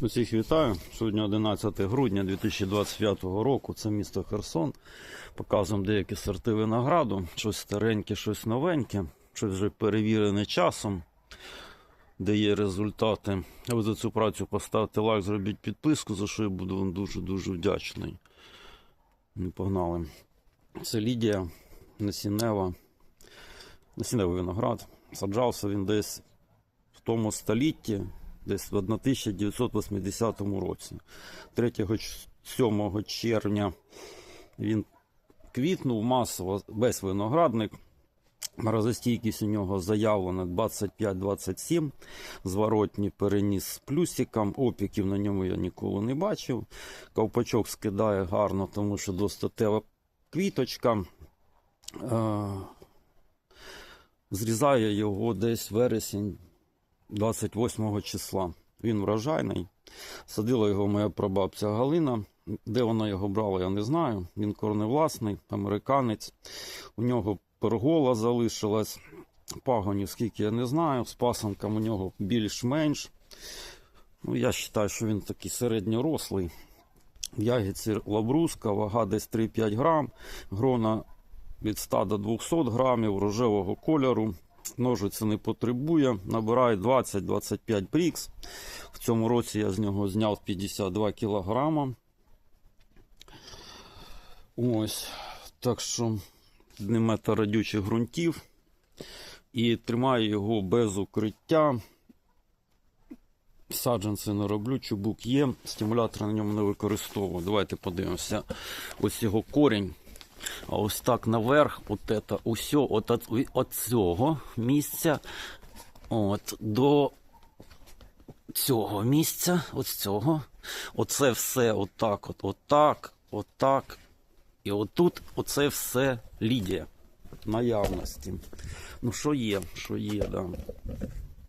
Усіх вітаю. Сьогодні 11 грудня 2025 року. Це місто Херсон. Показуємо деякі сорти винограду. Щось стареньке, щось новеньке, щось вже перевірене часом, де є результати. Ви за цю працю поставте лайк, зробіть підписку, за що я буду вам дуже-дуже вдячний. Ну, погнали. Це Лідія Насінева. Насінневий виноград. Саджався він десь в тому столітті, десь в 1980 році. 3-7 червня він квітнув масово, весь виноградник. Морозостійкість у нього заявлена 25-27. Зворотні переніс з плюсиком. Опіків на ньому я ніколи не бачив. Ковпачок скидає гарно, тому що достатева квіточка. Е, Зрізаю його десь вересень 28 числа. Він врожайний. Садила його моя прабабця Галина. Де вона його брала, я не знаю. Він корневласний, американець. У нього пергола залишилась. Пагонів, скільки я не знаю. З пасанком у нього більш-менш. Ну, я вважаю, що він такий середньорослий. В ягідці лабруска, вага десь 3-5 грам. Грона від 100 до 200 грамів рожевого кольору. Ножиці не потребує, набирає 20-25 брікс. В цьому році я з нього зняв 52 кілограма. Ось. Так що не мета радючих ґрунтів. І тримаю його без укриття. Саджанці не роблю, чубук є, стимулятор на ньому не використовую. Давайте подивимося. Ось його корінь. А ось так наверх, от это, усьо, от, от, от цього місця, от, до цього місця, от цього. Оце все отак, от, отак, отак. І отут оце все Лідія. Наявності. Ну, що є, що є, да.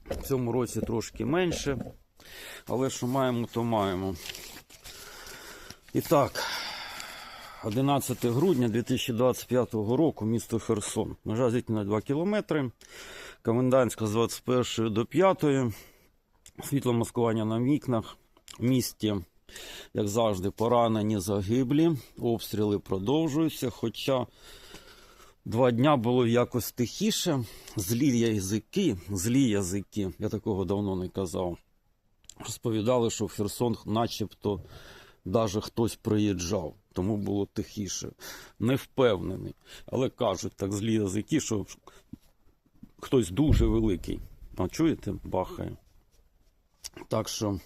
В цьому році трошки менше. Але що маємо, то маємо. І так, 11 грудня 2025 року, місто Херсон. Межа зіткнена 2 кілометри. Комендантська з 21 до 5. Світло маскування на вікнах. В місті, як завжди, поранені загиблі. Обстріли продовжуються. Хоча два дня було якось тихіше. Злі язики, злі язики, я такого давно не казав. Розповідали, що в Херсон начебто даже хтось приїжджав, тому було тихіше. Не впевнений. Але кажуть так злі язики, що хтось дуже великий. А чуєте, бахає. Так що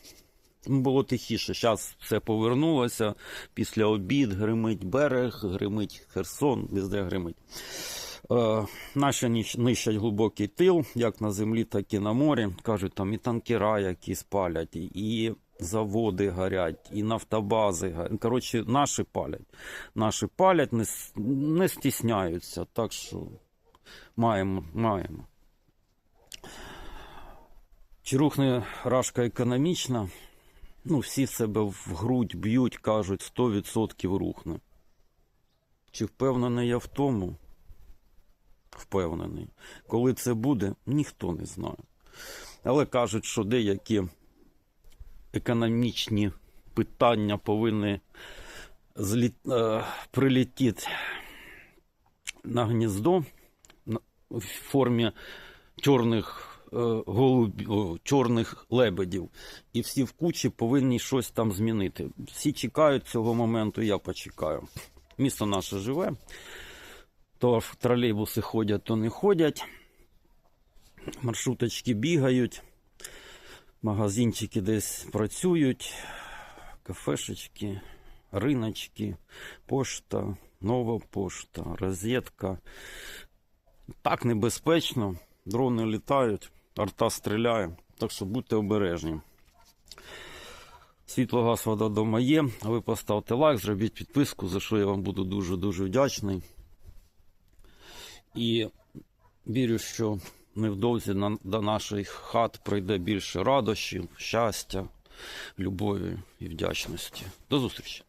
було тихіше. Зараз все повернулося. Після обід гримить берег, гримить Херсон, везде гримить. Е, наші нищать глибокий тил, як на землі, так і на морі. Кажуть, там і танкера якісь палять, і- і заводи горять, і нафтобази горять. Коротше, наші палять. Наші палять, не, не стісняються. Так що маємо, маємо. Чи рухне рашка економічна? Ну, всі себе в грудь б'ють, кажуть, 100% рухне. Чи впевнений я в тому? Впевнений. Коли це буде, ніхто не знає. Але кажуть, що деякі економічні питання повинні злі... е, прилетіти на гніздо в формі чорних е, голуб... чорних лебедів. І всі в кучі повинні щось там змінити. Всі чекають цього моменту, я почекаю. Місто наше живе. То тролейбуси ходять, то не ходять. Маршруточки бігають, магазинчики десь працюють, кафешечки, риночки, пошта, нова пошта, розетка. Так небезпечно, дрони літають, арта стріляє, так що будьте обережні. Світло, газ, вода дома є. Ви поставте лайк, зробіть підписку, за що я вам буду дуже-дуже вдячний. І вірю, що невдовзі на- до наших хат прийде більше радощів, щастя, любові і вдячності. До зустрічі!